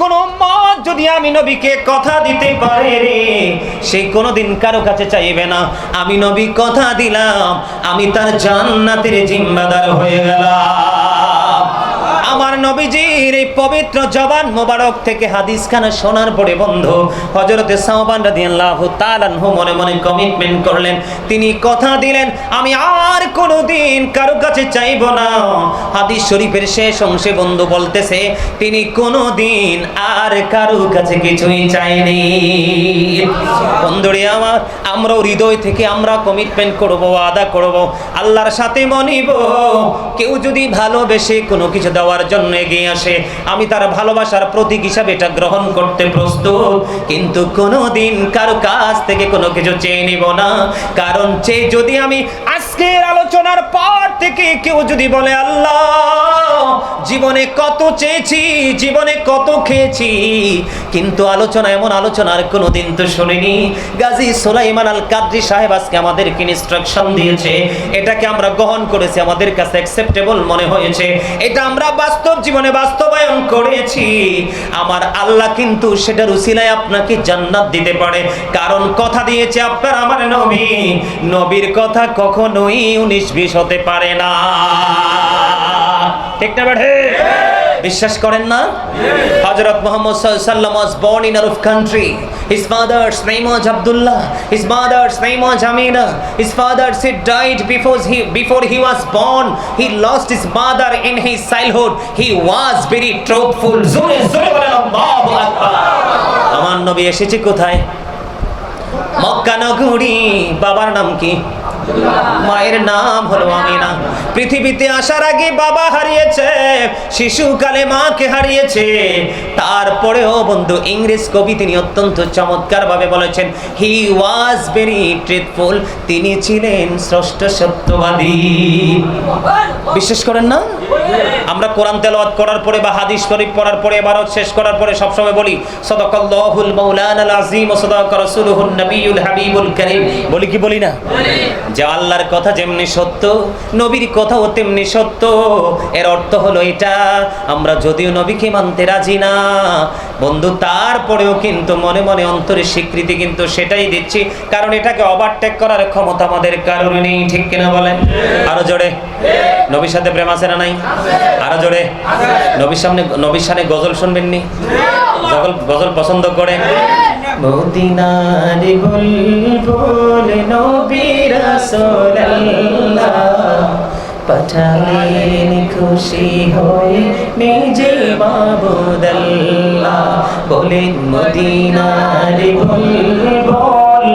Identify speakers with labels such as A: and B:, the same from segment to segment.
A: কোন মত যদি আমি নবীকে কথা দিতে পারে রে, সে কোনোদিন কারও কাছে চাইবে না। আমি নবী কথা দিলাম, আমি তার জান্নাতের জিম্মাদার হয়ে গেলাম। নবীজির এই পবিত্র জবান মোবারক থেকে হাদিস খানা শোনার পরে বন্ধু হজরতে সাহবান রাদিয়াল্লাহু তাআলা মনে মনে কমিটমেন্ট করলেন। তিনি কথা দিলেন, আমি আর কোনোদিন কারও কাছে চাইব না। হাদিস শরীফের শেষ অংশে বন্ধু বলতেছে, তিনি কোনোদিন আর কারও কাছে কিছুই চাইনি। বন্ধুরে আমার আমরাও হৃদয় থেকে আমরা কমিটমেন্ট করব, আদা করব, আল্লাহর সাথে মনিব। কেউ যদি ভালোবেসে কোনো কিছু দেওয়ার জন্য এগিয়ে আসে, আমি তার ভালোবাসার প্রতীক হিসাবে এটা গ্রহণ করতে প্রস্তুত। কিন্তু কোনো কারও কাছ থেকে কোনো কিছু চেয়ে নিব না। কারণ চেয়ে যদি আমি আজকের আলোচনার পর থেকে কেউ যদি বলে, আল্লাহ, জীবনে কত চেয়েছি, জীবনে কত খেয়েছি, কিন্তু আলোচনা এমন আলোচনার কোনো দিন তো শুনিনি। গাজী সোলাইমান আল কাদরি সাহেব আজকে আমাদেরকে ইনস্ট্রাকশন দিয়েছে, এটাকে আমরা গ্রহণ করেছি, আমাদের কাছে অ্যাকসেপ্টেবল মনে হয়েছে। এটা আমরা বাস্তব জীবনে বাস্তবায়ন করেছি। আমার আল্লাহ কিন্তু সেটার উসিলায় আপনাকে জান্নাত দিতে পারে। কারণ কথা দিয়েছে আপনার আমার নবী। নবীর কথা কখনোই উনিশ বিশ হতে পারে না। ঠিক না বেঠে বিশ্বাস করেন না হযরত মুহাম্মদ আলাইহি was born in Arab country his father's name was Abdullah his mother's name was Amina his father said died before he before he was born he lost his mother in his childhood he was very truthful জোরে জোরে বলেন আল্লাহু আকবার আমার নবী এসেছে কোথায় মক্কা নগরী বাবার নাম কি মায়ের নাম হলো আমিনা। পৃথিবীতে আসার আগে বাবা হারিয়েছে, শিশুকালে মাকে হারিয়েছে। তারপরেও বন্ধু, ইংরেজ কবি তিনি অত্যন্ত চমৎকার ভাবে বলেছেন হি ওয়াজ ভেরি ট্রুথফুল তিনি ছিলেন ষষ্ঠ সত্যবাদী। বিশ্বাস করেন না? আমরা কোরআন তেলাওয়াত করার পরে বা হাদিস শরীফ পড়ার পরে, এবারও শেষ করার পরে সবসময় বলি সদাকাল্লাহুল মাওলানাল আযীম ওয়া সাদাকা রাসূলুহুন নবিয়ুল হাবিবুল কারীম বলি কি বলি না? যে আল্লাহর কথা যেমনি সত্য নবীর কথাও তেমনি সত্য। এর অর্থ হলো এটা আমরা যদিও নবীকে মানতে রাজি না বন্ধু তারপরেও কিন্তু মনে মনে অন্তরে স্বীকৃতি কিন্তু সেটাই দিচ্ছি কারণ এটাকে ওভারটেক করার ক্ষমতা আমাদের কারণে নেই ঠিক কিনা বলেন? আরও জোরে। নবীর সাথে প্রেম আছে না নাই? আরও জোরে। নবীর সামনে নবীর সামনে গজল শুনবেননি? গজল গজল পছন্দ করে মদিনার বুলবুল নবী রাসূলুল্লাহ পাঠালেন খুশি হয়ে নিজে মাবুদাল্লাহ বলেন, মদিনার বুলবুল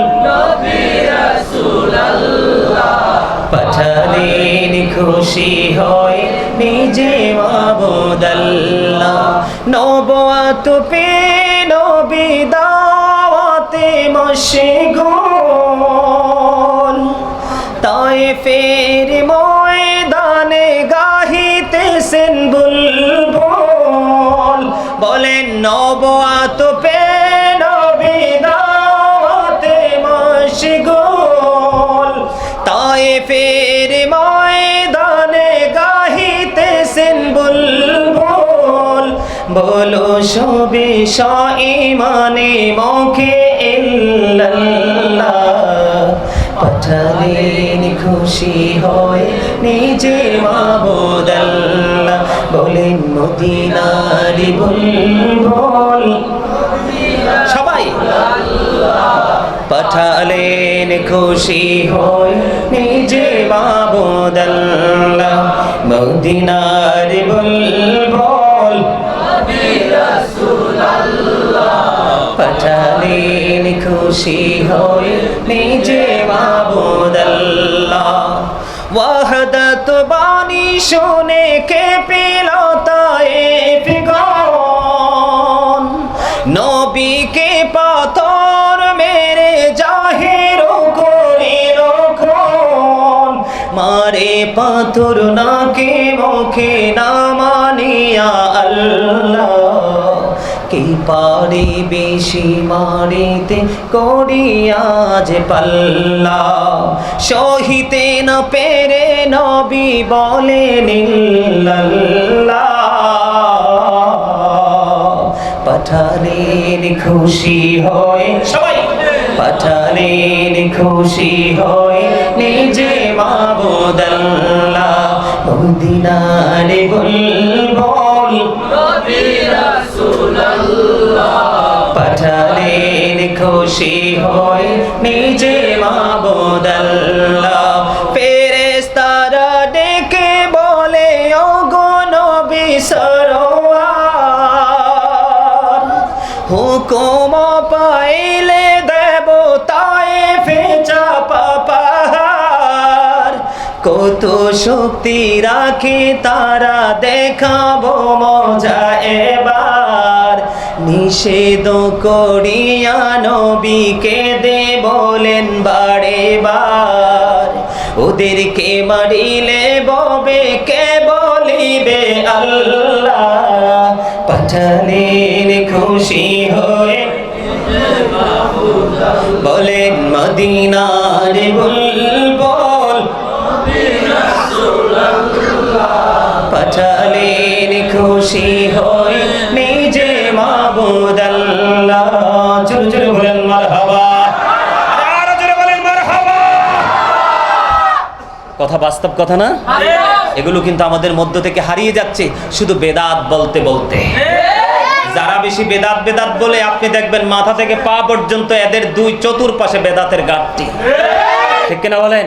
A: পাঠালেন খুশি হয় নিজে মাবুদাল্লাহ নবআত পে দাওয়াতে মশগুল তাই ফের ময়দানে গাহিতেছেন বুলবুল। বলেন পে নবী দাওয়াতে মশগুল তাই বলো সবে ইমানে মুখে ইল্লাল্লাহ পাঠালেন খুশি হয় নিজে মাবুদাল্লাহ বলেন মদিনার বুলবুল সবাই। পাঠালেন খুশি হই নিজে মাবুদাল্লাহ মদিনার বুলবুল পাঠালেন খুশি হই নিজে মাবুদাল্লাহ। ওয়াহদত বাণী শুনে কে পেল তায়েফ গন নবীকে পাথর মেরে জাহির করিল খুন মারে পাথর নাকে মুখে না মানিয়া আল্লাহ। কি পারে বেশি মারিতে করিয়া যে পাল্লা? সহিতে না পেরে নবী বলে পাঠালেন খুশি হয়ে, সবাই, পাঠালেন খুশি হয়ে নিজে মাবুদাল্লাহ। মদিনারে বুলবুল পাঠালেন খুশি হয়ে নিজে মাবুদাল্লাহ। ফেরেশতারা ডেকে বলে ও গো বিসরওয়ার হুকুম পাইলে দেব তাই ফেচা পাপার কত শক্তি রাখে তারা দেখাবো মজা এবার। নিষেধ করিয়া নবীকে দে বলেন বারে বার। ওদেরকে মারিলে ববে কে বলিবে আল্লাহ? পাঠালেন খুশি হয়ে বলেন, মদিনার বুলবুল। পাঠালেন খুশি হয়ে মাবুদ আল্লাহ জোরে জোরে বলেন মারহাবা। আরও জোরে বলেন মারহাবা। কথা বাস্তব কথা না? এগুলো কিন্তু আমাদের মধ্য থেকে হারিয়ে যাচ্ছে শুধু বেদাত বলতে বলতে। যারা বেশি বেদাত বেদাত বলে আপনি দেখবেন মাথা থেকে পা পর্যন্ত এদের দুই চতুর্পাশে বেদাতের গাঁটটি ঠিক কিনা বলেন?